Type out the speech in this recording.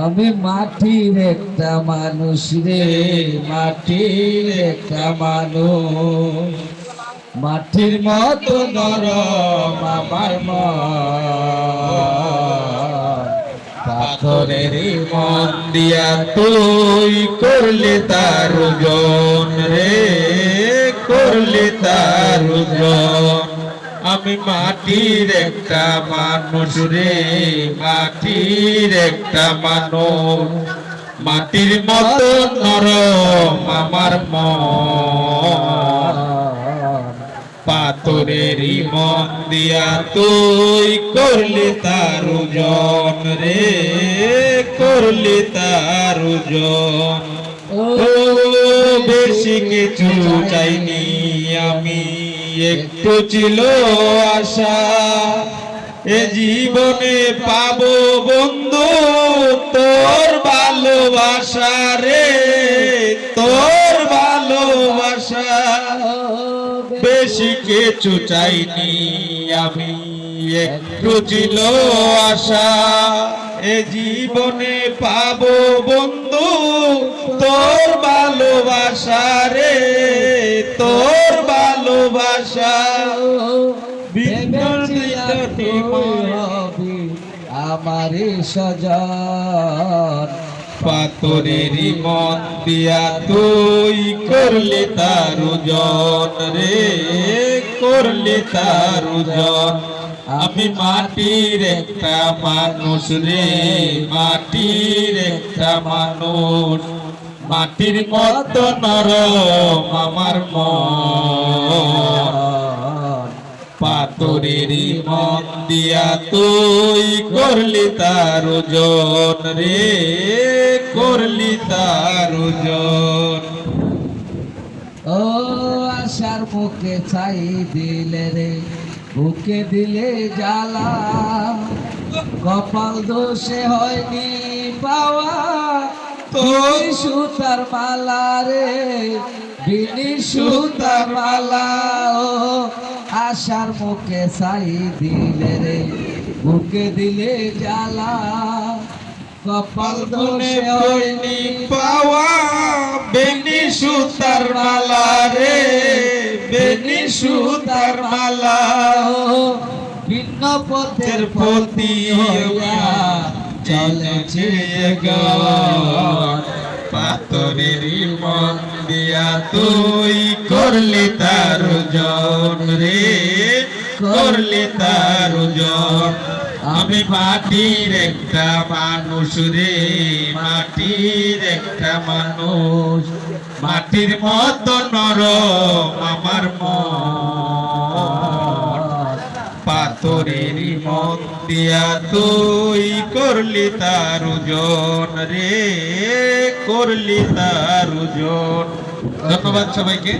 আমি মাটির একটা মানুষ রে, মাটির একটা মানুষ। মাটির মতো নরম আমার পাথরের মন দিয়া তুই করলে তার ওজন রে, করলে তার ওজন। আমি মাটির একটা মানুষ রে, মাটির একটা মানুষ। মাটির মতো নরম আমার মন। পাথরেরই মন দিয়া তুই করলি তার ওজন রে, করলি তার বেশি কিছু চাইনি আমি। একটু ছিল আশা এ জীবনে পাবো বন্ধু তোর ভালোবাসা রে তোর কিছু চাইনি আমি একটু ছিল আশা, এ জীবনে পাবো বন্ধু, তোর ভালোবাসা রে, তোর ভালোবাসা। আমার সজন। পাথরেরই মন দিয়া তুই করলি তার ওজন রে, করলি তার ওজন আমি মাটির একটা মানুষ রে, মাটির একটা মানুষ। মাটির মতো নরম আমার মন। পাথরেরই মন দিয়া তুই করলি তার ওজন রে, করলি তার ওজন। ও আশার মুখে চাই দিলে রে, বুকে দিলে জ্বালা। কপাল দোষে হয়নি পাওয়া, তুই সুতার মালা রে, বিনি সুতার মালা। ও আশার মুখে সাই দিলে রে বুকে দিলে জ্বালা। কপাল হয়নি হয়নি পাওয়া, বেনি সুতার মালা রে, বেনি সুতার মালা। ভিন্ন পথের পতি চলেছে পাথরেরই মন দিয়া তুই করলি তার জন রে, করলি তার জন আমি মাটির একটা মানুষ রে, মাটির একটা মানুষ। মাটির মতো নরম আমার মন। পাথরেরই মন দিয়া তুই করলি তার ওজন রে, করলি তার ওজন ধন্যবাদ সবাইকে।